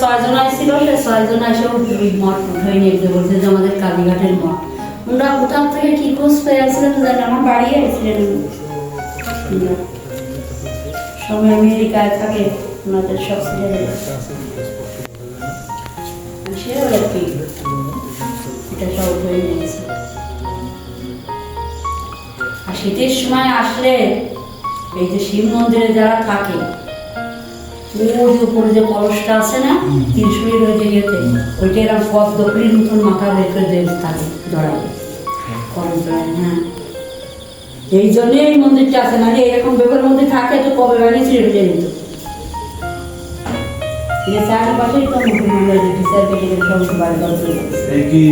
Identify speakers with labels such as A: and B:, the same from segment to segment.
A: ছয়জন আসছিল সে ছয়জন মঠ নিয়ে বলছে যে আমাদের কালীঘাটের মঠ। কোথাও থেকে কি খোঁজ জানি আমার বাড়ি আসছিলেন সবাই আমেরিকায় থাকে, ওনাদের সব কি, এটা সব নিয়েছে। আর শীতের সময় আসলে এই যে শিব মন্দিরে যারা থাকে যে উপরে যে কলসটা আছে না ত্রিশুলের ওই যে ইয়েতে ওইটা এরকম পথ দক্ষিণের মতন মাথা করে দিয়ে থাকে কলস জড়াই হ্যাঁ। এই জন্যই এই মন্দিরটা আছে না যে এরকম বেপের মধ্যে থাকে তো কবে বানিয়েছিল এটা নিত চারপাশেই তো মুসলমানরা যে বিচার পেটে সব বাড়ি ঘর চলে গেছে।
B: এই কি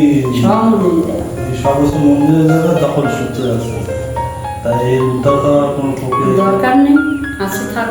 A: সব মন্দির দেওয়া
B: সমস্ত মন্দিরের জায়গা দখল সূত্রে আছে। তাই এই উদ্ধার করার কোনো
A: দরকার নেই আছে থাক।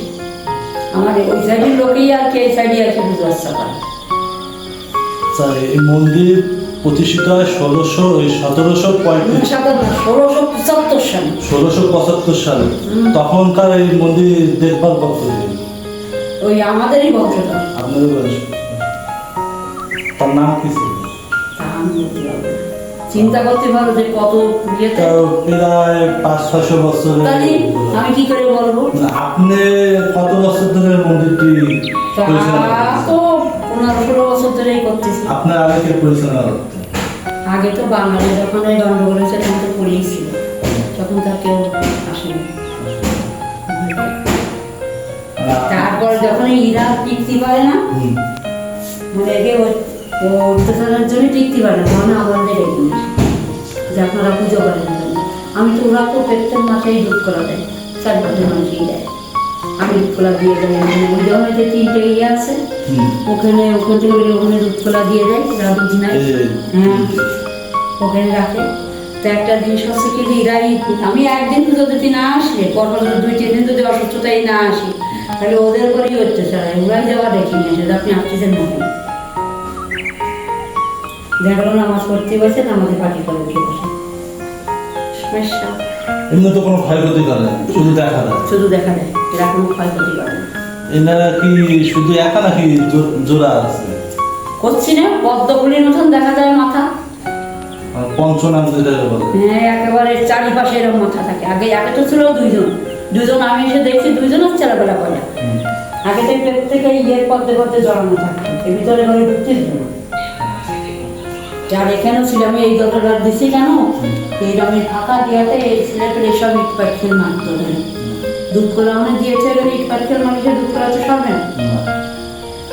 A: আমার ওই সাইডের লোকেই আর কি এই সাইডে আর কি বুঝতে পারছে
B: স্যার এই মন্দির প্রতিষ্ঠিত হয় ষোলোশো সতেরোশো পঁয়ত্রিশ
A: ষোলোশো পঁচাত্তর সালে।
B: ষোলোশো পঁচাত্তর সালে। তখনকার এই মন্দির দেখভাল করতেন
A: ওই আমাদেরই বংশধর
B: আপনাদের তার নাম কি ছিল?
A: চিন্তা করতে পারো যে কত ইয়েতে
B: প্রায় পাঁচ ছশো বছর
A: তাহলে আমি কি করে বলব?
B: আপনি কত বছর ধরে মন্দিরটি
A: তা পনেরো ষোলো বছর ধরেই করতেছি।
B: আপনার আগে কে পরিচালনা করতেন?
A: আগে তো বাঙালি যখন এই গন্ডগোল হয়েছে তখন তো পড়েই তখন তার কেউ আসেনি। তারপর যখন ইরা টিকতে পারে না। মানে একে অত্যাচারের জন্য টিকতে পারে না তখন আমাদের আসে। যে আপনারা পুজো করেন আমি তো ওরা তো প্রত্যেক মাসেই দুধ করা দেয় চার পাঁচের মানুষই দেয়। আমি দুধ কলা দিয়ে দেয় ওখানে ওই যখন যে তিনটে ইয়ে আছে। ওখানে ওখান থেকে বেরিয়ে ওখানে দুধ কলা দিয়ে দেয় বুঝি না হ্যাঁ ওখানে রাখে। তো একটা জিনিস হচ্ছে কি যে এরাই আমি একদিন যদি না আসলে পরপর দুই তিন দিন যদি অসুস্থতাই না আসি তাহলে ওদের করেই অত্যাচার হয় ওরাই যাওয়া দেখে নিয়ে আসে যে আপনি আসতেছেন না? দেখা গেলো নামাজ পড়তে বসে নামাজে পাটি করে উঠে বসে। সমস্যা
B: এমনি তো কোনো ক্ষয়ক্ষতি করে না, শুধু দেখা যায়
A: শুধু দেখা যায় এরা কোনো ক্ষয়ক্ষতি করে না।
B: এনারা কি শুধু একা নাকি জোড়া আছে?
A: করছি না পদ্মফুলির মতন দেখা যায় মাথা।
B: পঞ্চনাম যেটাকে বলে।
A: হ্যাঁ একেবারে চারিপাশে এরকম মাথা থাকে। আগে আগে তো ছিল দুইজন। দুজন আমি এসে দেখছি দুইজন চেলাবেলা করে।
B: হুম।
A: আগে তো প্রত্যেকে ইয়ের পথে পথে জড়ানো থাকতো এর ভিতরে ঢুকতে যার এখানেও ছিল আমি এই দরকার দিছি কেন? এই আমি ফাঁকা দিয়াতে এই ছেলেপেলে সব ইট পাটকেল মারতো ওখানে দুধ কলা মানে দিয়েছে এখানে ইট পাটকেল মানুষের দুধ কলা তো সব নেই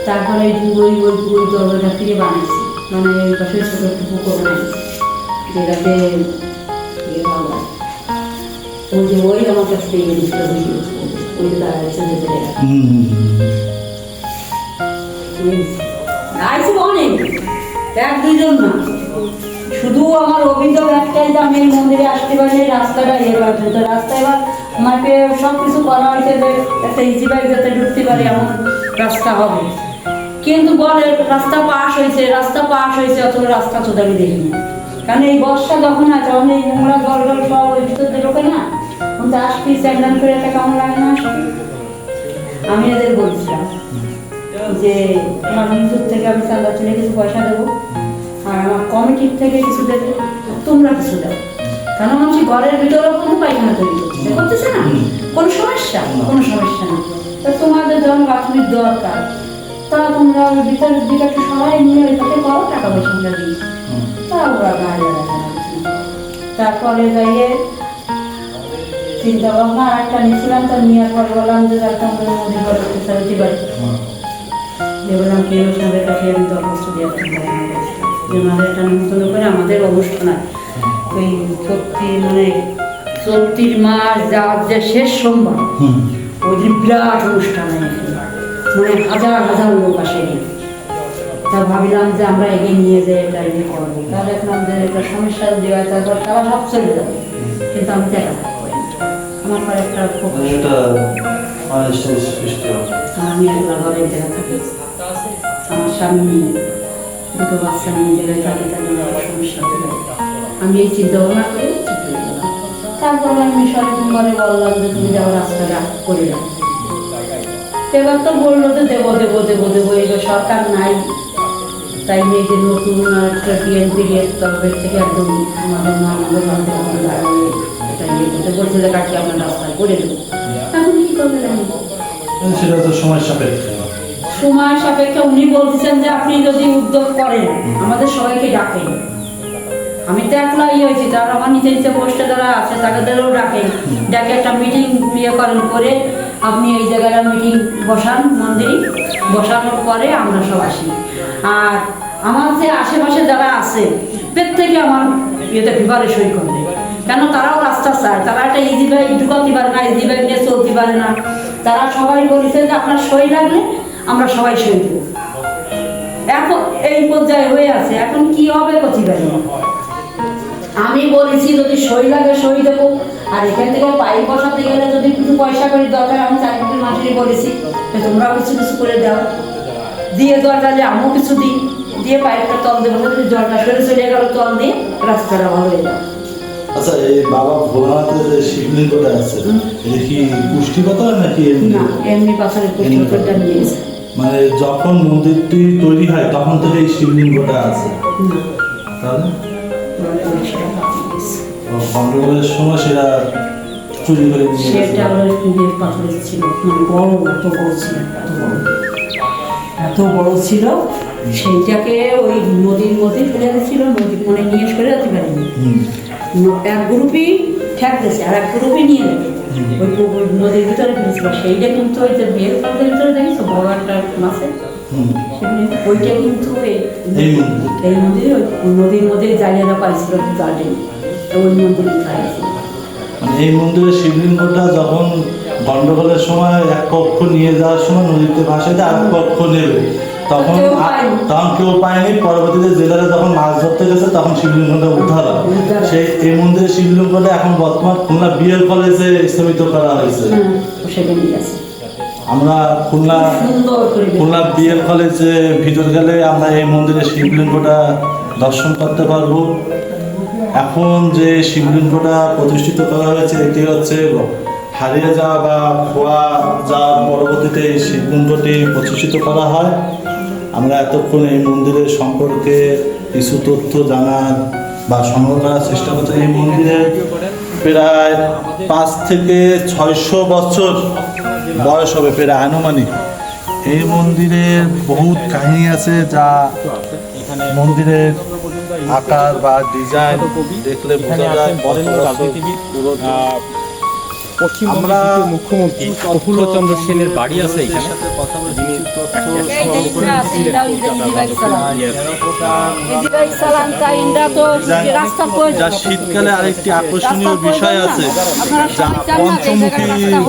A: তারপরে এই ওই ওই ওই দরজাটা ফিরে বানাইছি। মানে ওই পাশে ছোট একটু পুকুর বানাইছি যেটাতে ইয়ে ওই যে ওই আমার কাছ থেকে এনেছিল ওই যে
B: হুম।
A: আইসি অনেক এক দুইজন না। শুধু আমার অভিযোগ একটাই যে আমি এই মন্দিরে আসতে পারি রাস্তাটা ইয়ে করছে তো রাস্তা এবার আমাকে সব কিছু করা হয়েছে যে একটা ইজি বাইক যাতে ঢুকতে পারি, এমন রাস্তা হবে। কিন্তু বলে, রাস্তা পাশ হয়েছে, রাস্তা পাশ হয়েছে অত রাস্তা তো আমি দেখিনি। কারণ এই বর্ষা যখন আছে তখন এই নোংরা জল সব ওই ভিতর দিয়ে ঢোকে না কিন্তু আসবি স্যান্ডাল করে একটা কেমন লাগে না আমি এদের বলছিলাম যে আমার নিজের থেকে আমি চাঁদা তুলে কিছু পয়সা দেবো। আর আমার কমিটির থেকে কিছু দেবে তোমরা কিছু দাও। কারণ মানুষ ঘরের ভিতরেও কিন্তু পায়খানা তৈরি করছে। করতেছে না কোনো সমস্যা? কোনো সমস্যা না। তা তোমাদের যখন বাথরুমের দরকার। তা তোমরা ওই ভিতরের দিকে সবাই নিয়ে ওইটাতে করো টাকা পয়সা দিই। তা ওরা গাড়ি তারপরে যাইয়ে চিন্তা ভাবনা আর একটা নিয়েছিলাম তো নেওয়ার পর বললাম যে একটা আমাদের মন্দির করে দিতে পারি
B: হুম।
A: যে বললাম কেউ সাহেবের কাছে আমি দরখাস্ত দিয়ে আমাদের একটা নিমন্ত্রণ করে আমাদের অনুষ্ঠান ওই সত্যি মানে চৈত্রির মাস যে শেষ সোমবার ওই দিন বিরাট অনুষ্ঠান মানে হাজার হাজার লোক আসে তা ভাবিলাম যে আমরা এগিয়ে নিয়ে যাই এটা ইয়ে করব। তা দেখলাম যে এটা সমস্যা যে হয় তারপর তারা সব চলে যাবে। কিন্তু আমি দেখা আমার পরে একটা খুব
B: মানে
A: আমি একলা ঘরে জায়গা থাকি আমার স্বামী দুটো বাচ্চা নিয়ে জায়গায় থাকি তাদের বাবার সমস্যা পারে আমি এই চিন্তা ভাবনা করে করে তারপর আমি সরকারে বললাম যে, তুমি যাও রাস্তাটা করে দাও। এবার তো বলল যে, দেবো দেবো দেবো দেবো এবার সরকার নাই। তাই যে নতুন একটা বিএনপি তরফের থেকে একদম আমাদের মানবের মধ্যে এখন দাঁড়িয়ে এটা ইয়ে করতে বলছে যে, কাকে, আমরা রাস্তায় করে দেবো। এখন কি করবে
B: সেটা তো সময় সাপেক্ষে।
A: সময় সাপেক্ষে উনি বলছেন যে আপনি যদি উদ্যোগ করেন, আমাদের সবাইকে ডাকেন। আমি তো একলা ইয়ে হয়েছি, যারা আমার নিচে নিচে পোস্টে যারা আছে, তাদেরও ডাকেন। ডাকে একটা মিটিং ইয়ে করেন, করে আপনি এই জায়গাটা মিটিং বসান, মন্দিরে বসানোর পরে আমরা সব আসি। আর আমার যে আশেপাশে যারা আছে, প্রত্যেকে আমার ইয়েতে বিবারে সই করবে। কেন তারাও রাস্তা চায়, তারা একটা ইজি বাইক ঢুকাতে পারে না ইজি বাইক নিয়ে চলতে পারে না। তারা সবাই বলেছে যে আপনার সই লাগলে আমরা সবাই সই দেবো এখন এই পর্যায়ে হয়ে আছে এখন কি হবে কচি না। আমি বলেছি যদি সই লাগে সই দেবো আর এখান থেকে পাইপ বসাতে গেলে যদি কিছু পয়সা করি দরকার আমি চারিদিকে মাসে বলেছি যে তোমরাও কিছু কিছু করে দাও। দিয়ে দরকার হলে আমিও কিছু দিই। দিয়ে পাইপটা তল দেবো যদি জলটা সরে চলে গেল তল দিয়ে রাস্তাটা ভালো হয়ে যাবে।
B: আচ্ছা এই বাবা ভোলানাথের যে শিবলিঙ্গটা আছে এটা কি পুষ্টিগত নাকি এমনি?
A: না এমনি পাথরের পুষ্টিকরটা নিয়ে এসে
B: মানে যখন মন্দিরটি তৈরি হয় তখন থেকে এই শিবলিঙ্গটা আছে। তাহলে? সময় সেটা চুরি করে নিয়ে
A: সেটা ওর কুড়িয়ে ছিল। মানে বড় এত বড় ছিল এত বড়। ছিল সেইটাকে ওই নদীর মধ্যে ফেলে দিয়েছিল নদী মানে নিয়ে এসে করে যেতে পারেনি। এক গ্রুপই ঠেকতেছে আর এক গ্রুপই নিয়ে যাবে ওই পু- ওই নদীর ভিতরে ফেলেছিল সেইটা কিন্তু ওই যে বিয়ের পাথরের ভিতরে বড় একটা মাছে ওইটা কিন্তু এই
B: মন্দির।
A: ওই নদীর মধ্যে পাইছিল ওই মন্দিরে
B: মানে এই মন্দিরের শিবলিঙ্গটা যখন গন্ডগোলের সময় এক কক্ষ নিয়ে যাওয়ার সময় নদীতে ভাসে যায় আর কক্ষ নেবে। তখন। তখন কেউ পায়নি। পরবর্তীতে জেলারা যখন মাছ ধরতে গেছে তখন শিবলিঙ্গটা উদ্ধার হয়। সেই এই মন্দিরের শিবলিঙ্গটা এখন বর্তমান খুলনা বিএল কলেজে স্থাপিত করা হয়েছে।
A: হ্যাঁ
B: আমরা খুলনা খুলনা বিএল কলেজে ভিতর গেলে আমরা এই মন্দিরের শিবলিঙ্গটা দর্শন করতে পারব। এখন যে শিবলিঙ্গটা প্রতিষ্ঠিত করা হয়েছে এটি হচ্ছে হারিয়ে যাওয়া বা খোয়া যাওয়ার পরবর্তীতে এই শিবলিঙ্গটি প্রতিষ্ঠিত করা হয়। আমরা এতক্ষণ এই মন্দিরের সম্পর্কে কিছু তথ্য জানার বা সংগ্রহ করার চেষ্টা করছি। এই মন্দিরে প্রায় পাঁচ থেকে ছয়শো বছর বয়স হবে, প্রায় আনুমানিক। এই মন্দিরের বহুত কাহিনী আছে যা মন্দিরের আকার বা ডিজাইন দেখলে বোঝা যায়। আমরা
C: মুখ্যমন্ত্রী প্রফুল্লচন্দ্র সেনের বাড়ি আছে এখানে।
A: যে
B: শীতকালে আরেকটি আকর্ষণীয় বিষয় আছে। যা পঞ্চমুখী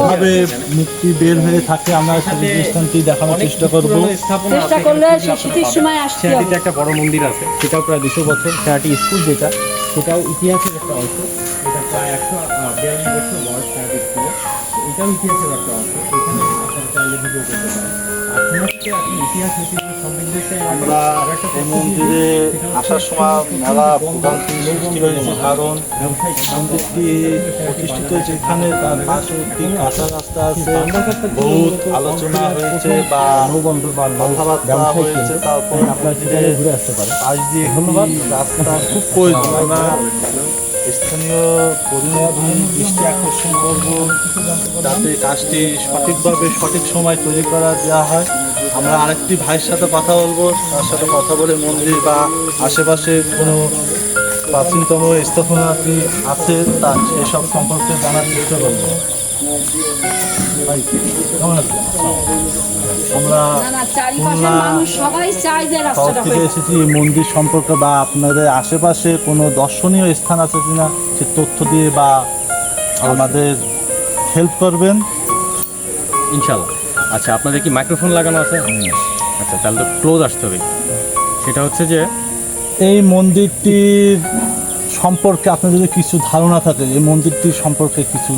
B: ভাবে মুক্তি বের হয়ে থাকে আমরা সেই স্থানটি দেখানোর চেষ্টা করব।
A: চেষ্টা করলে শীতের সময়
C: একটা বড় মন্দির আছে। সেটাও প্রায় দুশো বছর। সেনাটি স্কুল যেটা সেটাও ইতিহাসের একটা অংশ। এটা প্রায় একশো বিয়াল্লিশ বছর বয়স। এটাও ইতিহাসের একটা অংশ এখানে আপনারা চাইলে ভিডিও করতে পারেন। ইতিহাস
B: আমরা এই মন্দিরে আসার সময় মেলা ভোগান্তি কারণ মন্দিরটি প্রতিষ্ঠিত হয়েছে এখানে তার পাশে একটি কাঁচা রাস্তা আছে বহুত আলোচনা হয়েছে বা কথাবার্তা হয়েছে তারপর আপনার
C: ঘুরে আসতে পারেন।
B: পাশ দিয়ে ধন্যবাদ। রাস্তা খুব প্রয়োজন। স্থানীয় পরিমাণ দৃষ্টি আকর্ষণ করব, যাতে কাজটি সঠিকভাবে সঠিক সময় তৈরি করা দেওয়া হয়। আমরা আরেকটি ভাইয়ের সাথে কথা বলব। তার সাথে কথা বলে মন্দির বা আশেপাশে কোনো প্রাচীনতম স্থাপনা আছে, তা সেসব সম্পর্কে জানার চেষ্টা করব। আমরা শহর থেকে এসেছি মন্দির সম্পর্কে বা আপনাদের আশেপাশে কোনো দর্শনীয় স্থান আছে কিনা সে তথ্য দিয়ে বা আমাদের হেল্প করবেন।
C: ইনশাল্লাহ আচ্ছা আপনাদের কি মাইক্রোফোন লাগানো আছে? আচ্ছা তাহলে তো ক্লোজ আসতে হবে। সেটা হচ্ছে যে
B: এই মন্দিরটির সম্পর্কে আপনার যদি কিছু ধারণা থাকে এই মন্দিরটির সম্পর্কে কিছু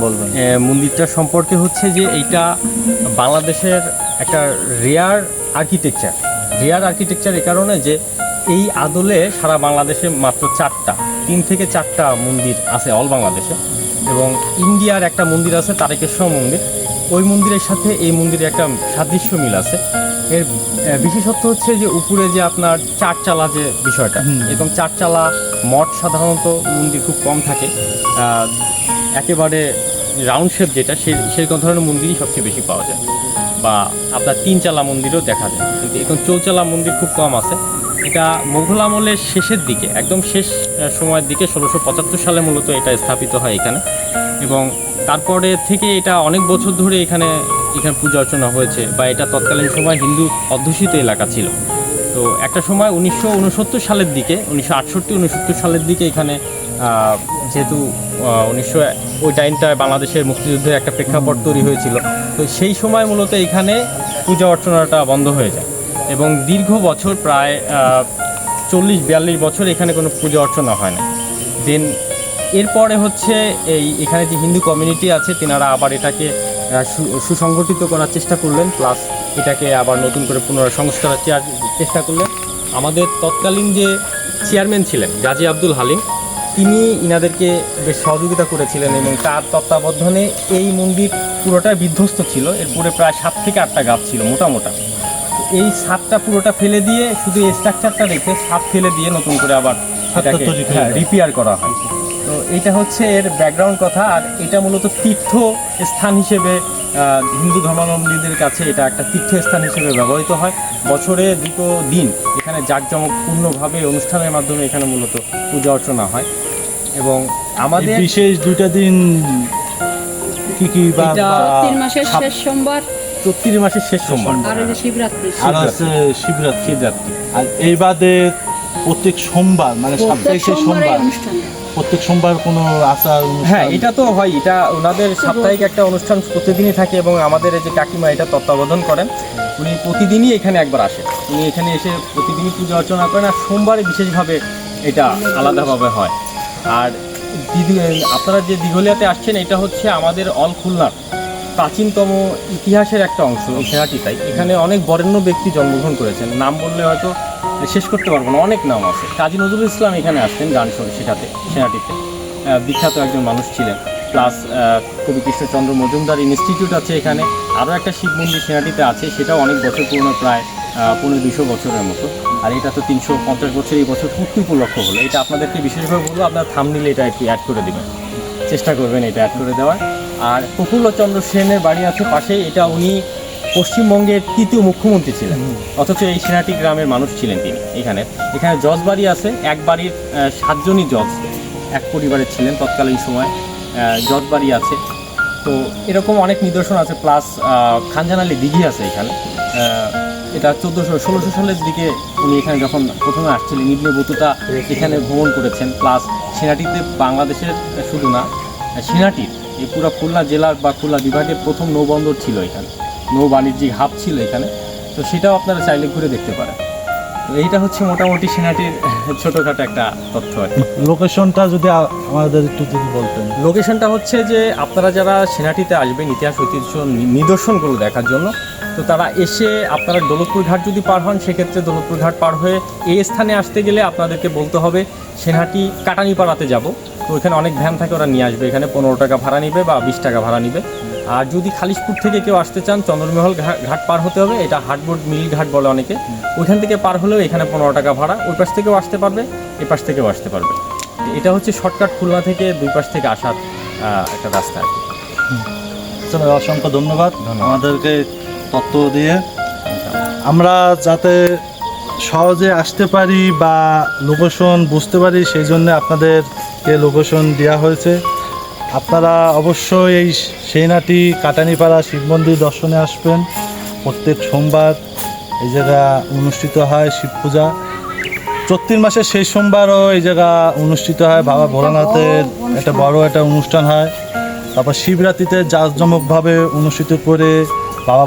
B: বলবেন।
C: এ, মন্দিরটা সম্পর্কে হচ্ছে যে এইটা বাংলাদেশের একটা রেয়ার আর্কিটেকচার রেয়ার আর্কিটেকচার এই কারণে যে এই আদলে সারা বাংলাদেশে মাত্র চারটা তিন থেকে চারটা মন্দির আছে অল বাংলাদেশে এবং ইন্ডিয়ার একটা মন্দির আছে তারেকেশ্বর মন্দির। ওই মন্দিরের সাথে এই মন্দিরে একটা সাদৃশ্য মিল আছে। এর বিশেষত্ব হচ্ছে যে উপরে যে আপনার চারচালা যে বিষয়টা এরকম চারচালা মঠ সাধারণত মন্দির খুব কম থাকে। একেবারে রাউন্ড শেপ যেটা, সে, সেরকম ধরনের মন্দিরই সবচেয়ে বেশি পাওয়া যায়। বা আপনার তিন চালা মন্দিরও দেখা যায়। কিন্তু এখন চৌচালা মন্দির খুব কম আছে। এটা মোঘল আমলের শেষের দিকে, একদম শেষ সময়ের দিকে ষোলোশো পঁচাত্তর সালে মূলত এটা স্থাপিত হয় এখানে। এবং তারপরে থেকে এটা অনেক বছর ধরে এখানে এখানে পূজা অর্চনা হয়েছে বা এটা তৎকালীন সময় হিন্দু অধ্যুষিত এলাকা ছিল। তো একটা সময় উনিশশো উনসত্তর সালের দিকে, উনিশশো আটষট্টি উনসত্তর সালের দিকে এখানে যেহেতু উনিশশো, ওই টাইমটায় বাংলাদেশের মুক্তিযুদ্ধের একটা প্রেক্ষাপট তৈরি হয়েছিল। তো সেই সময় মূলত এখানে পূজা অর্চনাটা বন্ধ হয়ে যায় এবং দীর্ঘ বছর প্রায় চল্লিশ, বিয়াল্লিশ বছর এখানে কোনো পূজা অর্চনা হয় না। দেন এরপরে হচ্ছে এই, এখানে যে হিন্দু কমিউনিটি আছে, তেনারা আবার এটাকে সুসংগঠিত করার চেষ্টা করলেন প্লাস এটাকে আবার নতুন করে পুনরায় সংস্কারের চেয়ার- চেষ্টা করলেন। আমাদের তৎকালীন যে চেয়ারম্যান ছিলেন গাজী আব্দুল হালিম তিনি ইনাদেরকে বেশ সহযোগিতা করেছিলেন এবং তার তত্ত্বাবধানে এই মন্দির পুরোটা বিধ্বস্ত ছিল। এরপরে প্রায় সাত থেকে আটটা গাছ ছিল মোটা মোটা। এই সাতটা পুরোটা ফেলে দিয়ে শুধু এই স্ট্রাকচারটা রেখে সাত ফেলে দিয়ে নতুন করে আবার
B: করে
C: হ্যাঁ। রিপেয়ার করা হয়। তো এটা হচ্ছে এর ব্যাকগ্রাউন্ড কথা। আর এটা মূলত তীর্থ স্থান হিসেবে হিন্দু ধর্মাবলম্বীদের কাছে এটা একটা তীর্থস্থান হিসেবে ব্যবহৃত হয়। বছরে দুটো দিন এখানে জাঁকজমকপূর্ণভাবে অনুষ্ঠানের মাধ্যমে এখানে মূলত পূজা অর্চনা হয়। এবং
B: এই
C: আমাদের
B: বিশেষ দুইটা দিন কি কি বা
C: এটা-
A: মাসের শেষ সোমবার।
C: চৈত্রিশ মাসের শেষ সোমবার।
A: আর শিবরাত্রি।
B: শিবরাত্রি।
C: শিবরাত্রি।
B: আর এই বাদে প্রত্যেক সোমবার মানে সাপ্তাহিক
A: সোমবার অনুষ্ঠান।
B: প্রত্যেক সোমবার কোনো অনুষ্ঠান?
C: হ্যাঁ এটা তো হয়, এটা ওনাদের সাপ্তাহিক একটা অনুষ্ঠান প্রতিদিনই থাকে এবং আমাদের যে কাকিমা এটা তত্ত্বাবধান করেন, উনি প্রতিদিনই এখানে একবার আসেন। উনি এখানে এসে প্রতিদিনই পূজা অর্চনা করেন আর সোমবারে বিশেষভাবে এটা আলাদাভাবে হয়। আর দিদি, আপনারা যে দিঘলিয়াতে আসছেন, এটা হচ্ছে আমাদের অল খুলনার প্রাচীনতম ইতিহাসের একটা অংশ, এই সেনাটিটাই। এখানে অনেক বরেণ্য ব্যক্তি জন্মগ্রহণ করেছেন। নাম বললে হয়তো শেষ করতে পারব না, অনেক নাম আছে। কাজী নজরুল ইসলাম এখানে আসতেন গান শেখাতে সেনাটিতে। বিখ্যাত একজন মানুষ ছিলেন। প্লাস কবি কৃষ্ণচন্দ্র মজুমদার ইনস্টিটিউট আছে এখানে। আরও একটা শিব মন্দির সেনাটিতে আছে, সেটাও অনেক বছর পুরনো, প্রায় পনেরো দুশো বছরের মতো। আর এটা তো তিনশো পঞ্চাশ বছর এই বছর পূর্তি উপলক্ষ হলো। এটা আপনাদেরকে বিশেষভাবে বলব, আপনার থামনিলে এটা একটু অ্যাড করে দেবেন। চেষ্টা করবেন এটা অ্যাড করে দেওয়ার। আর প্রফুল্লচন্দ্র সেনের বাড়ি আছে পাশেই এটা উনি পশ্চিমবঙ্গের তৃতীয় মুখ্যমন্ত্রী ছিলেন। অথচ এই সেনাটি গ্রামের মানুষ ছিলেন তিনি এখানে। এখানে জজ বাড়ি আছে এক বাড়ির সাতজনই জজ। এক পরিবারের ছিলেন তৎকালীন সময় জজ বাড়ি আছে। তো এরকম অনেক নিদর্শন আছে প্লাস খানজানালি দিঘি আছে এখানে। এটা চোদ্দোশো ষোলোশো সালের দিকে উনি এখানে যখন প্রথমে আসছিলেন ইবনে বতুতা এখানে ভ্রমণ করেছেন। প্লাস সেনাটিতে বাংলাদেশের শুধু না সেনাটির এই পুরো খুলনা জেলার বা খুলনা বিভাগের প্রথম নৌবন্দর ছিল এখানে। নৌ বাণিজ্যিক হাব ছিল এখানে। তো সেটাও আপনারা চাইলে ঘুরে দেখতে পারেন। তো এইটা হচ্ছে মোটামুটি সেনাটির ছোটোখাটো একটা তথ্য আর কি।
B: লোকেশনটা যদি আমাদের একটু যদি বলতেন।
C: লোকেশনটা হচ্ছে যে আপনারা যারা সেনাটিতে আসবেন ইতিহাস ঐতিহ্য নিদর্শনগুলো দেখার জন্য তো তারা এসে আপনারা দৌলতপুর ঘাট যদি পার হন সেক্ষেত্রে দৌলতপুর ঘাট পার হয়ে এই স্থানে আসতে গেলে আপনাদেরকে বলতে হবে সেনাটি কাটানিপাড়াতে যাব। তো এখানে অনেক ভ্যান থাকে ওরা নিয়ে আসবে। এখানে পনেরো টাকা ভাড়া নিবে বা বিশ টাকা ভাড়া নিবে। আর যদি খালিশপুর থেকে কেউ আসতে চান চন্দ্রমহল ঘাট পার হতে হবে। এটা হাটবোর্ড মিল ঘাট বলে অনেকে। ওইখান থেকে পার হলেও এখানে পনেরো টাকা ভাড়া। ওই পাশ থেকেও আসতে পারবে এই পাশ থেকেও আসতে পারবে। এটা হচ্ছে শর্টকাট খুলনা থেকে দুই পাশ থেকে আসার একটা রাস্তা আর কি।
B: চলো অসংখ্য ধন্যবাদ
C: ধন্যবাদ।
B: আমাদেরকে তথ্য দিয়ে। আমরা যাতে সহজে আসতে পারি বা লোকেশন বুঝতে পারি সেই জন্য আপনাদেরকে লোকেশন দেওয়া হয়েছে। আপনারা অবশ্যই এই সেনাটি কাটানিপাড়া শিব মন্দির দর্শনে আসবেন। প্রত্যেক সোমবার এই জায়গা অনুষ্ঠিত হয় শিব পূজা। চত্রিশ মাসের শেষ সোমবারও এই জায়গা অনুষ্ঠিত হয়। বাবা ভোলানাথের একটা বড় একটা অনুষ্ঠান হয়। তারপর শিবরাত্রিতে জাঁকজমকভাবে অনুষ্ঠিত করে বাবা